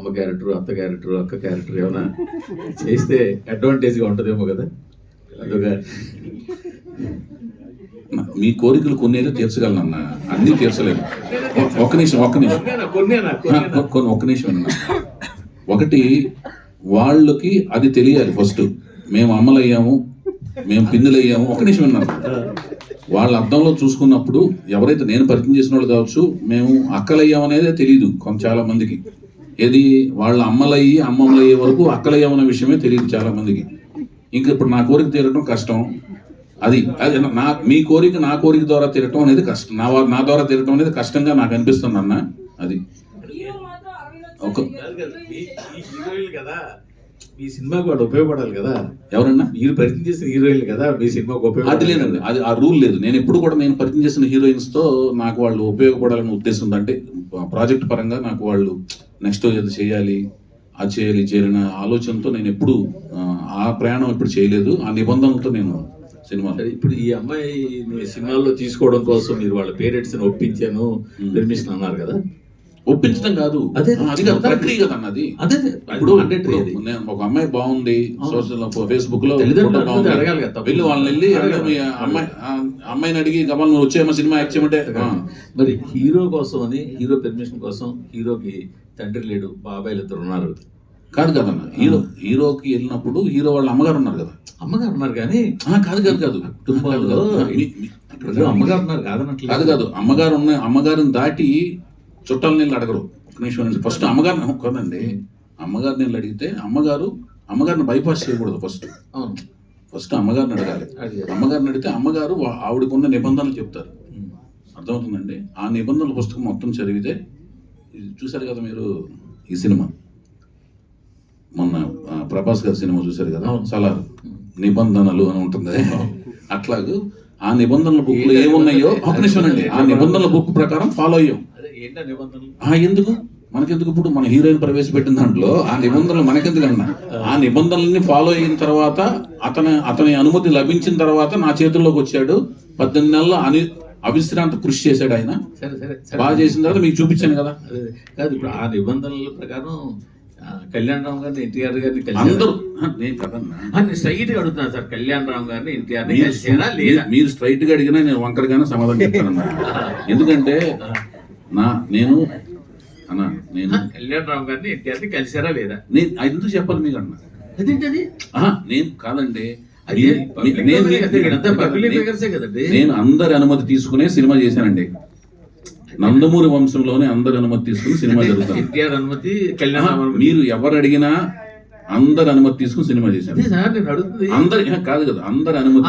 అమ్మ క్యారెక్టర్ అత్త క్యారెక్టర్ అక్క క్యారెక్టర్ ఏమైనా చేస్తే అడ్వాంటేజ్గా ఉంటుందేమో కదా. అదొక మీ కోరికలు కొన్ని అయితే తీర్చగలను అన్న. అన్నీ తీర్చలేను ఒ- ఒక్క నిమిషం ఒక్క నిమిషం. కొన్ని ఒక్క నిమిషం అన్న ఒకటి వాళ్ళకి అది తెలియాలి ఫస్ట్. మేము అమ్మలయ్యాము మేము పిన్నులయ్యాము. ఒక నిమిషం విన్నాను వాళ్ళ అర్థంలో చూసుకున్నప్పుడు ఎవరైతే నేను పరిచయం చేసిన వాళ్ళు కావచ్చు మేము అక్కలయ్యాం అనేది తెలియదు కొంత చాలా మందికి. ఏది? వాళ్ళ అమ్మలయ్యి అమ్మమ్మలు అయ్యే వరకు అక్కలయ్యామనే విషయమే తెలియదు చాలా మందికి ఇంకా ఇప్పుడు నా కోరిక తీరటం కష్టం. అది అది నా మీ కోరిక నా కోరిక ద్వారా తీరటం అనేది కష్టం. నా నా ద్వారా తీరటం అనేది కష్టంగా నాకు అనిపిస్తుంది అన్న అది. ఒక మీ- సినిమాకి వాడు ఉపయోగపడాలి కదా. ఎవరన్నా? మీరు పరిచయం చేసిన హీరోయిన్లు కదా మీ సినిమాకి అది ఉపయోగపడాలి లేదండి అది ఆ రూల్ లేదు. నేను ఎప్పుడు కూడా నేను పరిచయం చేసిన హీరోయిన్స్తో నాకు వాళ్ళు ఉపయోగపడాలనే ఉద్దేశం ఉంది. అంటే ప్రాజెక్ట్ పరంగా నాకు వాళ్ళు నెక్స్ట్ ఏదో చేయాలి అది చేయాలి చేయాలనే ఆలోచనతో నేను ఎప్పుడు ఆ, ప్రయాణం ఇప్పుడు చేయలేదు. ఆ నిబంధనలతో నేను సినిమా ఇప్పుడు ఈ అమ్మాయి సినిమాల్లో తీసుకోవడం కోసం మీరు వాళ్ళ పేరెంట్స్ని ఒప్పించాను పర్మిషన్ అన్నారు కదా? ఒప్పించడం కాదు. అదే. ప్రక్రియ కదా అన్నది. అదే ఇప్పుడు ఒక అమ్మాయి బాగుంది సోషల్ ఫేస్బుక్లో. వెళ్ళి వాళ్ళని వెళ్ళి అడగాలి. "అరే, మీ అమ్మాయి అమ్మాయిని అడిగి గమన్ వచ్చేయమ్మా సినిమా యాక్ట్ చేయమంటే. మరి హీరో కోసం అని హీరో పర్మిషన్ కోసం హీరోకి తండ్రి లేడు బాబాయ్లు ఇద్దరు ఉన్నారు. కాదు కదన్న హీరో హీరోకి వెళ్ళినప్పుడు హీరో వాళ్ళ అమ్మగారు ఉన్నారు కదా. అమ్మగారు ఉన్నారు కానీ కాదు కాదు కాదు. మీ- ఇప్పుడు అమ్మగారు ఉన్నారు కాదనట్లేదు. కాదు కాదు. అమ్మగారు ఉన్న అమ్మగారిని దాటి చుట్టాల నీళ్ళు అడగరు. ఒక నిమిషం అండి ఫస్ట్ అమ్మగారిని కదండి అమ్మగారి నీళ్ళు అడిగితే అమ్మగారు అమ్మగారిని బైపాస్ చేయకూడదు ఫస్ట్. ఫస్ట్ అమ్మగారిని అడగాలి. అమ్మగారిని అడిగితే అమ్మగారు ఆవిడకున్న నిబంధనలు చెప్తారు. అర్థమవుతుందండి? ఆ నిబంధనల పుస్తకం మొత్తం చదివితే చూశారు కదా మీరు ఈ సినిమా? మొన్న ప్రభాస్ గారి సినిమా చూశారు కదా. సలార్ నిబంధనలు అని ఉంటుంది. అట్లాగూ ఆ నిబంధనల బుక్లో ఏమున్నాయో అండి ఆ నిబంధనల బుక్ ప్రకారం ఫాలో అయ్యాం. ఎందుకు? మనకెందుకు ఇప్పుడు మన హీరోయిన్ ప్రవేశపెట్టిన దాంట్లో ఆ నిబంధనలు మనకెందుకు అన్న ఆ నిబంధనల్ని ఫాలో అయిన తర్వాత అతని అతని అనుమతి లభించిన తర్వాత నా చేతుల్లోకి వచ్చాడు. పద్దెనిమిది నెలల అని అవిశ్రాంత కృషి చేశాడు ఆయన. సరే సరే సరే. బాగా చేసిన తర్వాత మీకు చూపించాను కదా. కాదు ఇప్పుడు ఆ నిబంధనల ప్రకారం కళ్యాణ్ రామ్ గారిని ఎన్టీఆర్ గారిని అందరూ. నేను కదన్నా నేను స్ట్రైట్గా అడుగుతున్నాను సార్ కళ్యాణ్ రామ్ గారిని ఎన్టీఆర్ లేదా? మీరు స్ట్రైట్గా అడిగినా నేను వంకరగానే సమాధానం చెప్తానన్నా ఎందుకంటే నా నేను అన్నా నేను కళ్యాణ్ రామ్ గారిని ఎన్టీఆర్ని కలిసారా లేదా? నేను ఎందుకు చెప్పాలి మీకు అన్న? అదేంటి అది ఆహా, నేను కాదండి. నేను- అందరి అనుమతి తీసుకునే సినిమా చేశానండి. నందమూరి వంశంలోనే అందరి అనుమతి తీసుకుని సినిమా జరుగుతుంది అనుమతి మీరు ఎవరు అడిగినా అందరి అనుమతి తీసుకుని సినిమా చేశాను. అందరి కాదు కదా అందరి అనుమతి.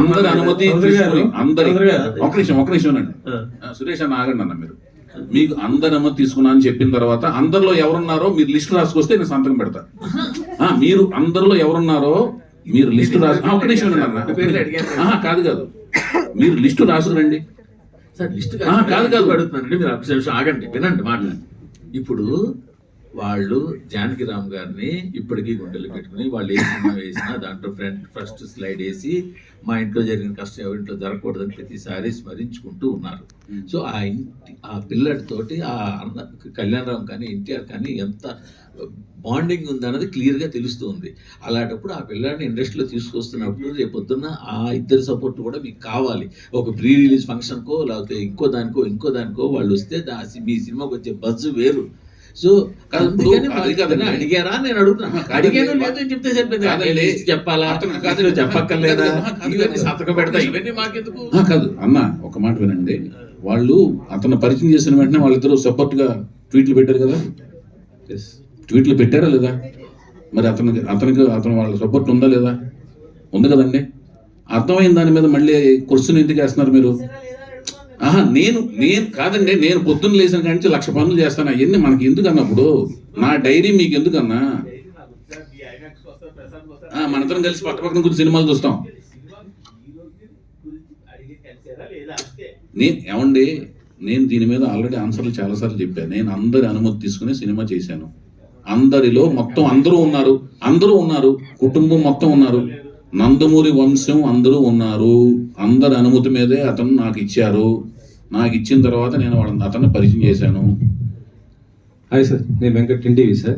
అందరి అనుమతి తీసుకుని అందరి. ఒక నిమిషం ఒక నిమిషం అండి సురేష్ అన్న ఆగండి అన్న మీరు. మీకు అందరి అనుమతి తీసుకున్నా అని చెప్పిన తర్వాత అందరిలో ఎవరున్నారో మీరు లిస్ట్ రాసుకొస్తే నేను సంతకం పెడతా. ఆ, మీరు అందరిలో ఎవరున్నారో మీరు లిస్ట్ రాసు ఒక నిమిషం కాదు కాదు. మీరు లిస్టు రాసుకురండి సార్ లిస్ట్ ఆ, కాదు, కాదు. అడుగుతున్నానండి మీరు ఆగండి వినండి మాట ఇప్పుడు వాళ్ళు జానకి రామ్ గారిని ఇప్పటికీ గుండెలు పెట్టుకుని వాళ్ళు ఏ సినిమా వేసినా దాంట్లో ఫ్రంట్ ఫస్ట్ స్లైడ్ వేసి మా ఇంట్లో జరిగిన కష్టం ఎవరింట్లో జరగకూడదని ప్రతిసారి స్మరించుకుంటూ ఉన్నారు. సో ఆ ఇంటి ఆ పిల్లడితోటి ఆ అన్న కళ్యాణరామ్ కానీ ఎన్టీఆర్ కానీ ఎంత బాండింగ్ ఉందన్నది క్లియర్గా తెలుస్తుంది అలాంటప్పుడు ఆ పిల్లాడిని ఇండస్ట్రీలో తీసుకొస్తున్నప్పుడు రేపు పొద్దున్న ఆ ఇద్దరి సపోర్ట్ కూడా మీకు కావాలి. ఒక ప్రీ రిలీజ్ ఫంక్షన్కో లేకపోతే ఇంకో దానికో ఇంకో దానికో వాళ్ళు వస్తే దా- మీ సినిమాకి వచ్చే బజ్ వేరు. సో అందుకని అడిగారా నేను అడుగుతున్నా. అడిగాను లేదో అని చెప్తే సరిపోయింది. చెప్పాలా? అతను- చెప్పక్కర్లేదా? ఇవన్నీ. సంతకం పెడతా ఇవన్నీ మాకెందుకు? కాదు. అన్న ఒక మాట వినండి. వాళ్ళు అతను పరిచయం చేసిన వెంటనే వాళ్ళిద్దరూ సపోర్ట్గా ట్వీట్లు పెట్టారు కదా? ట్వీట్లు పెట్టారా లేదా? మరి అతనికి అతనికి అతను వాళ్ళ సపోర్ట్ ఉందా లేదా? ఉంది కదండి. అర్థమైన దాని మీద మళ్ళీ క్వశ్చన్ ఎందుకు వేస్తున్నారు మీరు? ఆహా నేను నేను కాదండి నేను పొద్దున్న లేచిన కాడి నుంచి లక్ష పనులు చేస్తాను. అవన్నీ మనకి ఎందుకు అన్నప్పుడు నా డైరీ మీకు ఎందుకన్నా? ఆ, మనందరం కలిసి పక్క పక్కన కొంచెం సినిమాలు చూస్తాం. నేను ఏమండి నేను దీని మీద ఆల్రెడీ ఆన్సర్లు చాలాసార్లు చెప్పాను నేను అందరి అనుమతి తీసుకుని సినిమా చేశాను. అందరిలో మొత్తం అందరూ ఉన్నారు. అందరూ ఉన్నారు. కుటుంబం మొత్తం ఉన్నారు. నందమూరి వంశం అందరూ ఉన్నారు. అందరి అనుమతి మీదే అతను నాకు ఇచ్చారు. నాకు ఇచ్చిన తర్వాత నేను వాళ్ళని అతన్ని పరిచయం చేశాను. హాయ్ సార్ నేను వెంకట్ టీవీ సార్.